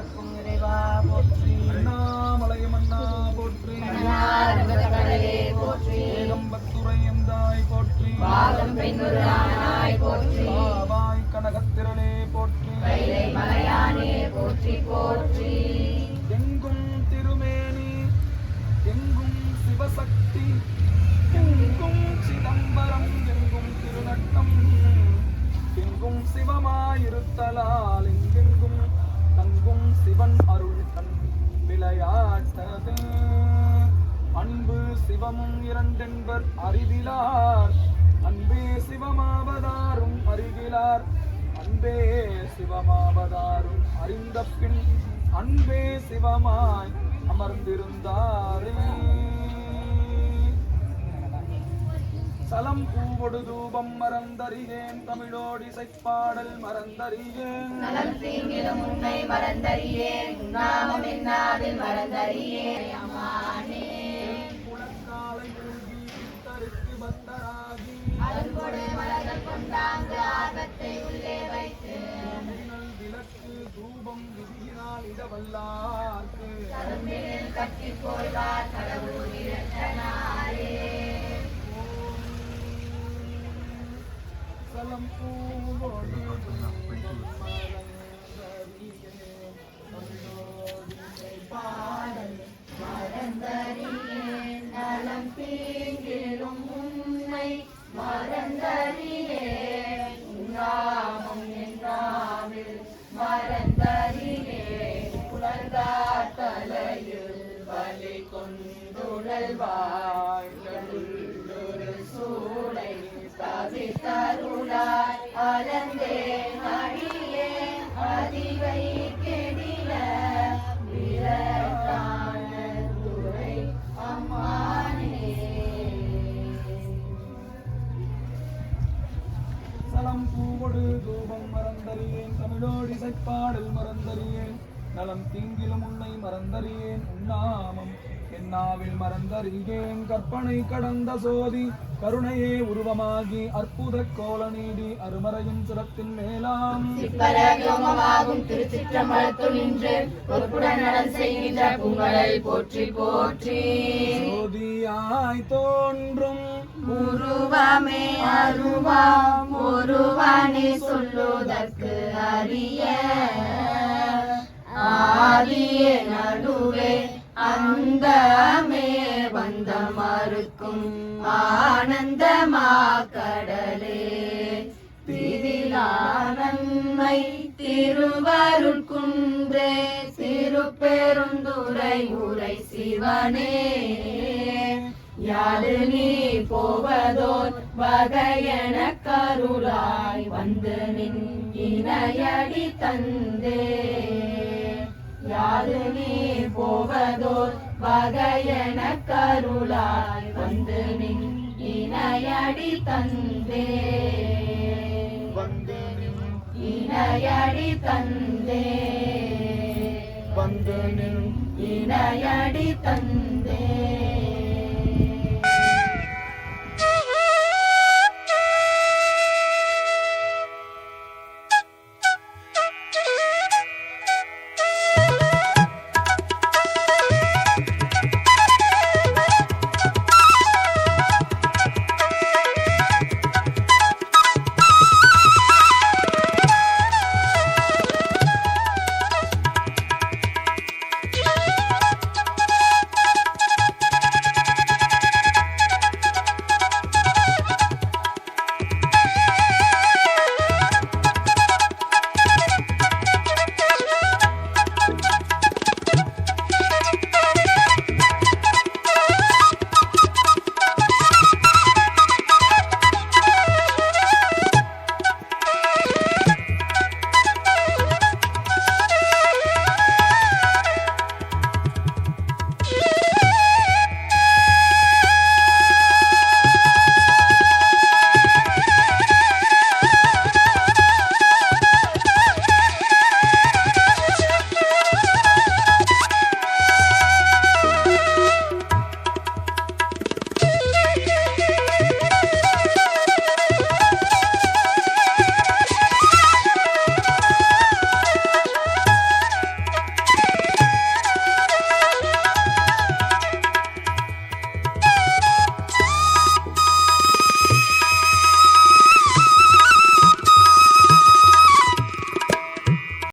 பிறக்கும் இறைவா போற்றி அண்ணாமலை போற்றி. போற்றி ஏகம்பத்துறை போற்றி போற்றி பாவாய் கனகத்திரளே போற்றி மலையானே போற்றி போற்றி எங்கும் திருமேனி எங்கும் சிவசக்தி எங்கும் சிதம்பரம் எங்கும் திருநட்டம் எங்கும் சிவமாயிருத்தலால் எங்கெங்கும் இரண்டென்பர் அறிவிலார் அன்பே சிவமாவதாரும் அறிவிலார் அன்பே சிவமாவதாரும் அறிந்த பின் அன்பே சிவமாய் அமர்ந்திருந்தாரே. சலம் பூவொடு தூபம் மறந்தறியேன் தமிழோடி இசைப்பாடல் மறந்தறியேன். நலம் தீங்கிலும் உன்னை மறந்தறியேன் நாமம் என்னாதில் மறந்தறியேன். அம்மானே பக்தராகி அருள்கொடு மலர்கள் கொண்டாங்கு ஆர்வத்தை உள்ளே வைத்து மின்னல் விளக்கு தூபம் விதியினால் இடவல்லார்க்கு. கரும்பினில் கட்டிக் கொள்வார் கடவுள் சலம் பூவொடு கொண்டுழல்வாய் உள்ளொரு சூளை அதிவை கெடில விரட்டான துறை அம்மானே சலம் பூவொடு தூபம் மறந்தறியேன் இசைப்பாடல் மறந்தறியேன் நலம் தீங்கிலும் உன்னை மறந்தறியேன் உன்னாமம் என்னாவில் மறந்தறியேன் கற்பனை கடந்த சோதி கருணையே உருவமாகி அற்புத கோல நீடி அருமறையும் சிரத்தின் மேலாம். போற்றி போற்றி. சோதியாய் தோன்றும் உருவமே அருவாம் ஒருவனே சொல்லுதற்கு அரிய ஆதியே நடுவே அந்தமே வந்த மறுக்கும் ஆனந்தமா கடலே திதிலானன்மை திருவருள் குன்றே திருப்பெருந்துரை உரை சிவனே. யாது நீ போவதோர் வகையன கருளாய் வந்து நின் இணையடி தந்தே. யாது நீ போவதோர் வகையென கருளாய் வந்து நின் இணையடி தந்தே. வந்து இணையடி தந்தே. வந்து நின் இணையடி தந்தே.